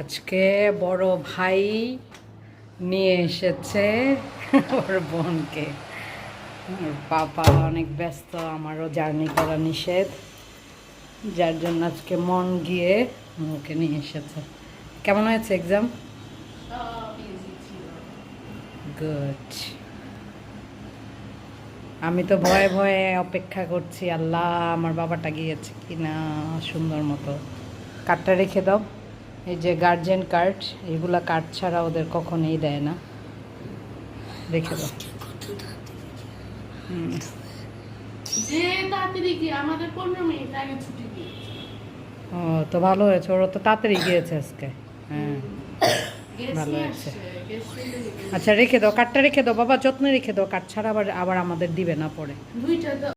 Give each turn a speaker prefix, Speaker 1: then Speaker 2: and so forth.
Speaker 1: আজকে বড় ভাই নিয়ে এসেছে ওর বোনকে। ওর পাপা অনেক ব্যস্ত, আমারও জার্নি করা নিষেধ। যার জন্য আজকে মন গিয়ে ওকে নিয়ে এসেছে। কেমন হয়েছে এক্সাম গুড আমি তো ভয়ে ভয়ে অপেক্ষা করছি, আল্লাহ, আমার বাবাটা গিয়েছে কিনা, সুন্দর মতো। কার্ডটা রেখে দাও। এই যে গার্জেন কার্ড এগুলা কার্ড ছাড়া ওদের কখনোই দেয় না। রেখে দাও। ও তো ভালো হয়েছে ওরা তো তাড়াতাড়ি গিয়েছে আজকে। হ্যাঁ। ভালো হয়েছে। আচ্ছা রেখে দাও কাঠটা রেখে দাও। বাবা যত্নে রেখে দাও কাঠ ছাড়া আবার আবার আমাদের দিবে না পরে।